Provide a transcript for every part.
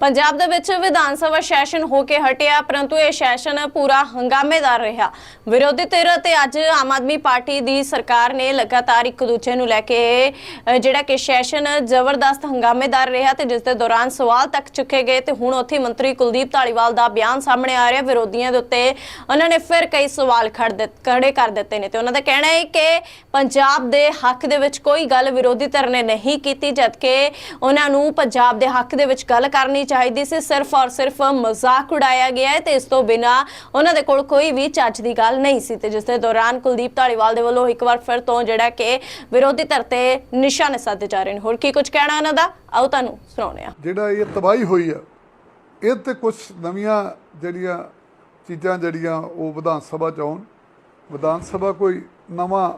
ਪੰਜਾਬ ਦੇ ਵਿੱਚ ਵਿਧਾਨ ਸਭਾ ਸੈਸ਼ਨ ਹੋ ਕੇ ਹਟਿਆ ਪਰੰਤੂ ਇਹ ਸੈਸ਼ਨ ਪੂਰਾ ਹੰਗਾਮੇਦਾਰ ਰਿਹਾ। ਵਿਰੋਧੀ ਧਿਰ ਤੇ ਅੱਜ ਆਮ ਆਦਮੀ ਪਾਰਟੀ ਦੀ ਸਰਕਾਰ ਨੇ ਲਗਾਤਾਰ ਇੱਕ ਦੂਜੇ ਨੂੰ ਲੈ ਕੇ ਅ, ਜਿਹੜਾ ਕਿ ਸੈਸ਼ਨ ਜ਼ਬਰਦਸਤ ਹੰਗਾਮੇਦਾਰ ਰਿਹਾ ਤੇ ਜਿਸ ਦੇ ਦੌਰਾਨ ਸਵਾਲ ਤੱਕ ਚੁੱਕੇ ਗਏ ਤੇ ਹੁਣ ਉੱਥੇ ਮੰਤਰੀ ਕੁਲਦੀਪ ਧਾਲੀਵਾਲ ਦਾ ਬਿਆਨ ਸਾਹਮਣੇ ਆ ਰਿਹਾ। ਵਿਰੋਧੀਆਂ ਦੇ ਉੱਤੇ ਉਹਨਾਂ ਨੇ ਫਿਰ ਕਈ ਸਵਾਲ ਖੜ ਦਿੱਤ- ਖੜੇ ਕਰ ਦਿੱਤੇ ਨੇ ਤੇ ਉਹਨਾਂ ਦਾ ਕਹਿਣਾ ਹੈ ਕਿ ਪੰਜਾਬ ਦੇ ਹੱਕ ਦੇ ਵਿੱਚ ਕੋਈ ਗੱਲ ਵਿਰੋਧੀ ਧਿਰ ਨੇ ਨਹੀਂ ਕੀਤੀ ਜਦਕਿ ਉਹਨਾਂ ਨੂੰ ਪੰਜਾਬ ਦੇ ਹੱਕ ਦੇ ਵਿੱਚ ਗੱਲ ਕਰਨੀ ਚਾਹੀਦੀ ਸੀ, ਸਿਰਫ ਔਰ ਸਿਰਫ ਮਜ਼ਾਕ ਉਡਾਇਆ ਗਿਆ ਹੈ ਤੇ ਇਸ ਤੋਂ ਬਿਨਾ ਉਹਨਾਂ ਦੇ ਕੋਲ ਕੋਈ ਵੀ ਚੱਜ ਦੀ ਗੱਲ ਨਹੀਂ ਸੀ। ਤੇ ਜਿਸ ਦੇ ਦੌਰਾਨ ਕੁਲਦੀਪ ਧਾਲੀਵਾਲ ਦੇ ਵੱਲੋਂ ਇੱਕ ਵਾਰ ਫਿਰ ਤੋਂ ਜਿਹੜਾ ਕਿ ਵਿਰੋਧੀ ਧਿਰ ਤੇ ਨਿਸ਼ਾਨੇ ਸਾਧੇ ਜਾ ਰਹੇ ਨੇ। ਹੋਰ ਕੀ ਕੁਝ ਕਹਿਣਾ ਇਹਨਾਂ ਦਾ? ਆਓ ਤੁਹਾਨੂੰ ਸੁਣਾਉਂਦੇ ਹਾਂ। ਜਿਹੜਾ ਇਹ ਤਬਾਹੀ ਹੋਈ ਆ, ਇਹ ਤੇ ਕੁਝ ਨਵੀਆਂ ਜਿਹੜੀਆਂ ਚੀਜ਼ਾਂ ਜਿਹੜੀਆਂ ਉਹ ਵਿਧਾਨ ਸਭਾ ਚ ਆਉਣ। ਵਿਧਾਨ ਸਭਾ ਕੋਈ ਨਵਾਂ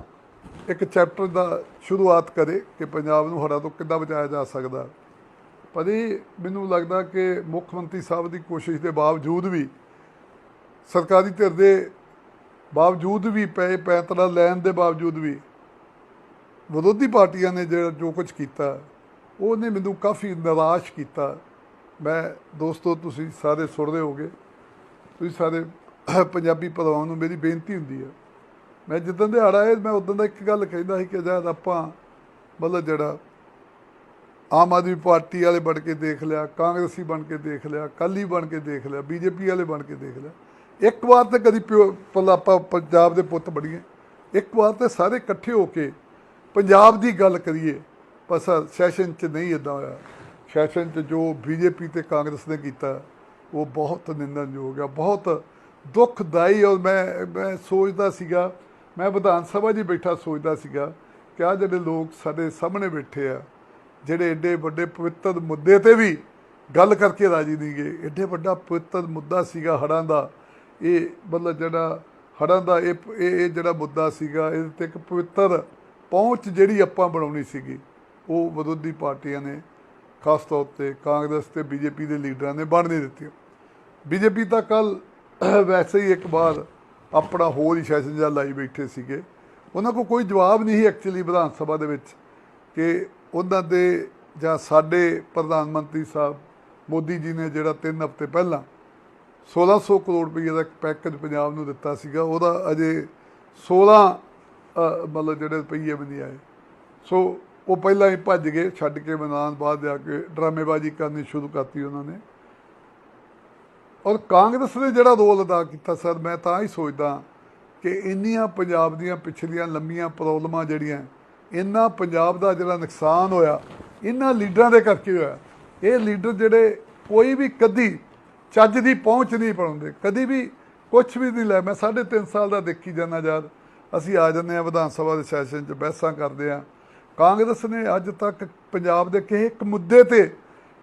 ਇੱਕ ਚੈਪਟਰ ਦਾ ਸ਼ੁਰੂਆਤ ਕਰੇ ਕਿ ਪੰਜਾਬ ਨੂੰ ਹੜਾ ਤੋਂ ਕਿੱਦਾਂ ਬਚਾਇਆ ਜਾ ਸਕਦਾ। ਪਰ ਇਹ ਮੈਨੂੰ ਲੱਗਦਾ ਕਿ ਮੁੱਖ ਮੰਤਰੀ ਸਾਹਿਬ ਦੀ ਕੋਸ਼ਿਸ਼ ਦੇ ਬਾਵਜੂਦ ਵੀ, ਸਰਕਾਰੀ ਧਿਰ ਦੇ ਬਾਵਜੂਦ ਵੀ ਪਏ ਪੈਂਤਰਾ ਲੈਣ ਦੇ ਬਾਵਜੂਦ ਵੀ ਵਿਰੋਧੀ ਪਾਰਟੀਆਂ ਨੇ ਜਿਹੜਾ ਜੋ ਕੁਝ ਕੀਤਾ, ਉਹਨੇ ਮੈਨੂੰ ਕਾਫੀ ਨਿਰਾਸ਼ ਕੀਤਾ। ਮੈਂ ਦੋਸਤੋ, ਤੁਸੀਂ ਸਾਰੇ ਸੁਣਦੇ ਹੋਗੇ ਤੁਸੀਂ ਸਾਰੇ ਪੰਜਾਬੀ ਭਰਾਵਾਂ ਨੂੰ ਮੇਰੀ ਬੇਨਤੀ ਹੁੰਦੀ ਹੈ। ਮੈਂ ਜਿੱਦਾਂ ਦੇ ਹਾੜਾ ਹੈ, ਮੈਂ ਉਦੋਂ ਦਾ ਇੱਕ ਗੱਲ ਕਹਿੰਦਾ ਸੀ ਕਿ ਜਦ ਆਪਾਂ ਮਤਲਬ ਜਿਹੜਾ ਆਮ ਆਦਮੀ ਪਾਰਟੀ ਵਾਲੇ ਬਣ ਕੇ ਦੇਖ ਲਿਆ, ਕਾਂਗਰਸੀ ਬਣ ਕੇ ਦੇਖ ਲਿਆ ਕਾਲੀ ਬਣ ਕੇ ਦੇਖ ਲਿਆ, ਬੀਜੇਪੀ ਵਾਲੇ ਬਣ ਕੇ ਦੇਖ ਲਿਆ। ਇੱਕ ਵਾਰ ਤੇ ਕਦੀ ਪਿਓ ਪੱਲਾ ਆਪਾਂ ਪੰਜਾਬ ਦੇ ਪੁੱਤ ਬਣੀਏ ਇੱਕ ਵਾਰ ਤੇ ਸਾਰੇ ਇਕੱਠੇ ਹੋ ਕੇ ਪੰਜਾਬ ਦੀ ਗੱਲ ਕਰੀਏ, ਪਰ ਸਰ ਸੈਸ਼ਨ 'ਚ ਨਹੀਂ ਇਦਾਂ ਹੋਇਆ। ਸੈਸ਼ਨ 'ਚ ਜੋ ਬੀਜੇਪੀ ਤੇ ਕਾਂਗਰਸ ਨੇ ਕੀਤਾ, ਉਹ ਬਹੁਤ ਨਿੰਦਣਯੋਗ ਆ, ਬਹੁਤ ਦੁਖਦਾਈ ਔਰ ਮੈਂ ਮੈਂ ਸੋਚਦਾ ਸੀਗਾ, ਮੈਂ ਵਿਧਾਨ ਸਭਾ 'ਚ ਬੈਠਾ ਸੋਚਦਾ ਸੀਗਾ ਕਿ ਆ ਜਿਹੜੇ ਲੋਕ ਸਾਡੇ ਸਾਹਮਣੇ ਬੈਠੇ ਆ ਜਿਹੜੇ ਐਡੇ ਵੱਡੇ ਪਵਿੱਤਰ ਮੁੱਦੇ ਤੇ ਵੀ ਗੱਲ ਕਰਕੇ ਰਾਜੀ ਨਹੀਂ ਗਏ। ਐਡੇ ਵੱਡਾ ਪਵਿੱਤਰ ਮੁੱਦਾ ਸੀਗਾ ਹੜਾਂ ਦਾ। ਇਹ ਮਤਲਬ ਜਿਹੜਾ ਹੜਾਂ ਦਾ ਇਹ ਇਹ ਇਹ ਜਿਹੜਾ ਮੁੱਦਾ ਸੀਗਾ, ਇਹਦੇ ਤੇ ਇੱਕ ਪਵਿੱਤਰ ਪਹੁੰਚ ਜਿਹੜੀ ਆਪਾਂ ਬਣਾਉਣੀ ਸੀਗੀ, ਉਹ ਵਿਰੋਧੀ ਪਾਰਟੀਆਂ ਨੇ, ਖਾਸ ਤੌਰ ਤੇ ਕਾਂਗਰਸ ਤੇ ਬੀਜੇਪੀ ਦੇ ਲੀਡਰਾਂ ਨੇ ਬਣ ਨਹੀਂ ਦਿੱਤੀਆਂ। ਬੀਜੇਪੀ ਤਾਂ ਕੱਲ ਵੈਸੇ ਹੀ ਇੱਕ ਵਾਰ ਆਪਣਾ ਹੋਰ ਹੀ ਸੈਸ਼ਨ ਜਾਂ ਲਾਈ ਬੈਠੇ ਸੀਗੇ। ਉਹਨਾਂ ਕੋਲ ਕੋਈ ਜਵਾਬ ਨਹੀਂ ਸੀ ਐਕਚੁਅਲੀ ਵਿਧਾਨ ਸਭਾ ਦੇ ਵਿੱਚ ਕਿ ਉਹਨਾਂ ਦੇ ਜਾਂ ਸਾਡੇ ਪ੍ਰਧਾਨ ਮੰਤਰੀ ਸਾਹਿਬ ਮੋਦੀ ਜੀ ਨੇ ਜਿਹੜਾ 3 ਹਫ਼ਤੇ ਪਹਿਲਾਂ 1600 ਕਰੋੜ ਰੁਪਏ ਦਾ ਇੱਕ ਪੈਕੇਜ ਪੰਜਾਬ ਨੂੰ ਦਿੱਤਾ ਸੀਗਾ, ਉਹਦਾ ਅਜੇ 16 ਮਤਲਬ ਜਿਹੜੇ ਰੁਪਈਏ ਵੀ ਨਹੀਂ ਆਏ। ਸੋ ਉਹ ਪਹਿਲਾਂ ਹੀ ਭੱਜ ਗਏ, ਛੱਡ ਕੇ ਮੈਦਾਨ ਬਾਅਦ ਜਾ ਕੇ ਡਰਾਮੇਬਾਜ਼ੀ ਕਰਨੀ ਸ਼ੁਰੂ ਕਰਤੀ ਉਹਨਾਂ ਨੇ। ਔਰ ਕਾਂਗਰਸ ਨੇ ਜਿਹੜਾ ਰੋਲ ਅਦਾ ਕੀਤਾ, ਸਰ, ਮੈਂ ਤਾਂ ਹੀ ਸੋਚਦਾ ਕਿ ਇੰਨੀਆਂ ਪੰਜਾਬ ਦੀਆਂ ਪਿਛਲੀਆਂ ਲੰਮੀਆਂ ਪ੍ਰੋਬਲਮਾਂ ਜਿਹੜੀਆਂ ਇੰਨਾ ਪੰਜਾਬ ਦਾ ਜਿਹੜਾ ਨੁਕਸਾਨ ਹੋਇਆ ਇਹਨਾਂ ਲੀਡਰਾਂ ਦੇ ਕਰਕੇ ਹੋਇਆ, ਇਹ ਲੀਡਰ ਜਿਹੜੇ ਕੋਈ ਵੀ ਕਦੀ ਚੱਜ ਦੀ ਪਹੁੰਚ ਨਹੀਂ ਪਾਉਂਦੇ, ਕਦੀ ਵੀ ਕੁਝ ਵੀ ਨਹੀਂ ਲੈ। ਮੈਂ 3.5 ਸਾਲ ਦਾ ਦੇਖੀ ਜਾਂਦਾ ਯਾਰ। ਅਸੀਂ ਆ ਜਾਂਦੇ ਆ ਵਿਧਾਨ ਸਭਾ ਦੇ ਸੈਸ਼ਨ 'ਚ, ਬਹਿਸਾਂ ਕਰਦੇ ਆ ਕਾਂਗਰਸ ਨੇ ਅੱਜ ਤੱਕ ਪੰਜਾਬ ਦੇ ਕਿਸੇ ਇੱਕ ਮੁੱਦੇ ਤੇ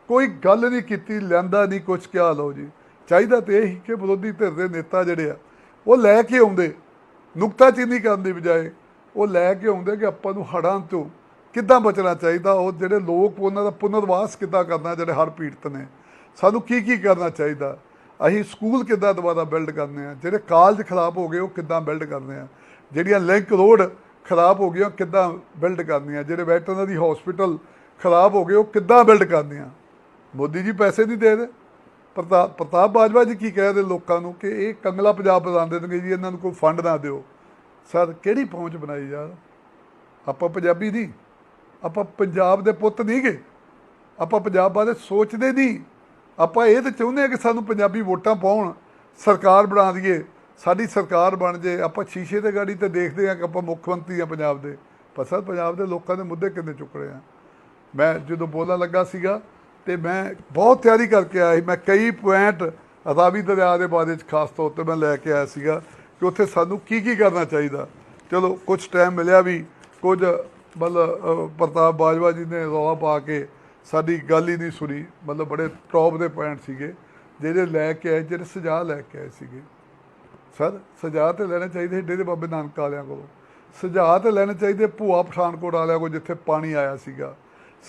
ਕੋਈ ਗੱਲ ਨਹੀਂ ਕੀਤੀ, ਲੈਂਦਾ ਨਹੀਂ ਕੁਝ ਕਿਹਾ ਲਓ ਜੀ। ਚਾਹੀਦਾ ਤੇ ਇਹ ਹੀ ਕਿ ਵਿਰੋਧੀ ਧਿਰ ਦੇ ਨੇਤਾ ਜਿਹੜੇ ਆ, ਉਹ ਲੈ ਕੇ ਆਉਂਦੇ। ਨੁਕਤਾਚੀਨੀ ਕਰਨ ਦੀ ਬਜਾਏ ਉਹ ਲੈ ਕੇ ਆਉਂਦੇ ਕਿ ਆਪਾਂ ਨੂੰ ਹੜਾਂ ਤੋਂ ਕਿੱਦਾਂ ਬਚਣਾ ਚਾਹੀਦਾ, ਉਹ ਜਿਹੜੇ ਲੋਕ ਉਹਨਾਂ ਦਾ ਪੁਨਰਵਾਸ ਕਿੱਦਾਂ ਕਰਨਾ, ਜਿਹੜੇ ਹਰ ਪੀੜਤ ਨੇ। ਸਾਨੂੰ ਕੀ ਕੀ ਕਰਨਾ ਚਾਹੀਦਾ? ਅਸੀਂ ਸਕੂਲ ਕਿੱਦਾਂ ਦੁਬਾਰਾ ਬਿਲਡ ਕਰਨੇ ਆ? ਜਿਹੜੇ ਕਾਲਜ ਖਰਾਬ ਹੋ ਗਏ, ਉਹ ਕਿੱਦਾਂ ਬਿਲਡ ਕਰਨੇ ਆ? ਜਿਹੜੀਆਂ ਲਿੰਕ ਰੋਡ ਖਰਾਬ ਹੋ ਗਈਆਂ ਕਿੱਦਾਂ ਬਿਲਡ ਕਰਨੀਆਂ ਜਿਹੜੇ ਵੈਟਰਨਰੀ ਹਸਪੀਟਲ ਖਰਾਬ ਹੋ ਗਏ, ਉਹ ਕਿੱਦਾਂ ਬਿਲਡ ਕਰਨੀਆਂ ਮੋਦੀ ਜੀ ਪੈਸੇ ਨਹੀਂ ਦੇ ਰਹੇ। ਪ੍ਰਤਾਪ ਪ੍ਰਤਾਪ ਬਾਜਵਾ ਜੀ ਕੀ ਕਹਿ ਰਹੇ ਲੋਕਾਂ ਨੂੰ ਕਿ ਇਹ ਕੰਗਲਾ ਪੰਜਾਬ ਬਣਾ ਦੇਣਗੇ ਜੀ ਇਹਨਾਂ ਨੂੰ ਕੋਈ ਫੰਡ ਨਾ ਦਿਓ। ਸਰ ਕਿਹੜੀ ਪਹੁੰਚ ਬਣਾਈ ਯਾਰ? ਆਪਾਂ ਪੰਜਾਬੀ ਨਹੀਂ। ਆਪਾਂ ਪੰਜਾਬ ਦੇ ਪੁੱਤ ਨਹੀਂ ਗੇ। ਆਪਾਂ ਪੰਜਾਬ ਬਾਰੇ ਸੋਚਦੇ ਨਹੀਂ। ਆਪਾਂ ਇਹ ਤਾਂ ਚਾਹੁੰਦੇ ਆ ਕਿ ਸਾਨੂੰ ਪੰਜਾਬੀ ਵੋਟਾਂ ਪਾਉਣ। ਸਰਕਾਰ ਬਣਾ ਦਈਏ। ਸਾਡੀ ਸਰਕਾਰ ਬਣ ਜੇ। ਆਪਾਂ ਸ਼ੀਸ਼ੇ ਤੇ ਗਾੜੀ ਤੇ ਦੇਖਦੇ ਆ ਕਿ ਆਪਾਂ ਮੁੱਖ ਮੰਤਰੀ ਆ ਪੰਜਾਬ ਦੇ। ਪਰ ਸਰ, ਪੰਜਾਬ ਦੇ ਲੋਕਾਂ ਦੇ ਮੁੱਦੇ ਕਿੰਨੇ ਚੁੱਕ ਰਹੇ ਆ ਮੈਂ ਜਦੋਂ ਬੋਲਣ ਲੱਗਾ ਸੀਗਾ ਤੇ ਮੈਂ ਬਹੁਤ ਤਿਆਰੀ ਕਰਕੇ ਆਇਆ ਸੀ। ਮੈਂ ਕਈ ਪੁਆਇੰਟ ਰਾਵੀ ਦਰਿਆ ਦੇ ਬਾਰੇ ਚ ਖਾਸ ਤੌਰ ਤੇ ਮੈਂ ਲੈ ਕੇ ਆਇਆ ਸੀਗਾ। ਕਿ ਉੱਥੇ ਸਾਨੂੰ ਕੀ ਕੀ ਕਰਨਾ ਚਾਹੀਦਾ। ਚਲੋ ਕੁਝ ਟਾਈਮ ਮਿਲਿਆ ਵੀ, ਕੁਝ ਮਤਲਬ ਪ੍ਰਤਾਪ ਬਾਜਵਾ ਜੀ ਨੇ ਰੌਲਾ ਪਾ ਕੇ ਸਾਡੀ ਗੱਲ ਹੀ ਨਹੀਂ ਸੁਣੀ। ਮਤਲਬ ਬੜੇ ਟੌਪ ਦੇ ਪੁਆਇੰਟ ਸੀਗੇ, ਜਿਹੜੇ ਲੈ ਕੇ ਆਏ, ਜਿਹੜੇ ਸੁਝਾਅ ਲੈ ਕੇ ਆਏ ਸੀਗੇ। ਸਰ, ਸੁਝਾਅ ਤੇ ਲੈਣੇ ਚਾਹੀਦੇ ਸੀ ਡੇਰੇ ਬਾਬੇ ਨਾਨਕ ਵਾਲਿਆਂ ਕੋਲੋਂ। ਸੁਝਾਅ ਤੇ ਲੈਣੇ ਚਾਹੀਦੇ ਭੂਆ ਪਠਾਨਕੋਟ ਵਾਲਿਆਂ ਕੋਲ, ਜਿੱਥੇ ਪਾਣੀ ਆਇਆ ਸੀਗਾ।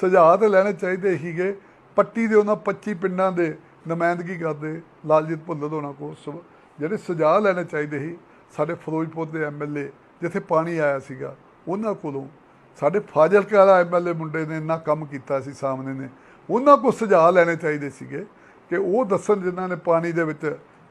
ਸੁਝਾਅ ਤੇ ਲੈਣੇ ਚਾਹੀਦੇ ਸੀਗੇ ਪੱਟੀ ਦੇ ਉਹਨਾਂ 25 ਪਿੰਡਾਂ ਦੇ ਨੁਮਾਇੰਦਗੀ ਕਰਦੇ, ਲਾਲਜੀਤ ਭੁੱਲਰ ਹੋਣਾ ਕੋਲ ਸੁ- ਜਿਹੜੇ ਸੁਝਾਅ ਲੈਣੇ ਚਾਹੀਦੇ ਸੀ, ਸਾਡੇ ਫਿਰੋਜ਼ਪੁਰ ਦੇ ਐਮਐਲਏ ਜਿੱਥੇ ਪਾਣੀ ਆਇਆ ਸੀਗਾ, ਉਹਨਾਂ ਕੋਲੋਂ ਸਾਡੇ ਫਾਜ਼ਿਲਕਾ ਦਾ ਐਮਐਲਏ ਮੁੰਡੇ ਨੇ ਇੰਨਾ ਕੰਮ ਕੀਤਾ ਸੀ ਸਾਹਮਣੇ ਨੇ, ਉਹਨਾਂ ਕੋਲ ਸੁਝਾਅ ਲੈਣੇ ਚਾਹੀਦੇ ਸੀਗੇ ਕਿ ਉਹ ਦੱਸਣ ਜਿਨ੍ਹਾਂ ਨੇ ਪਾਣੀ ਦੇ ਵਿੱਚ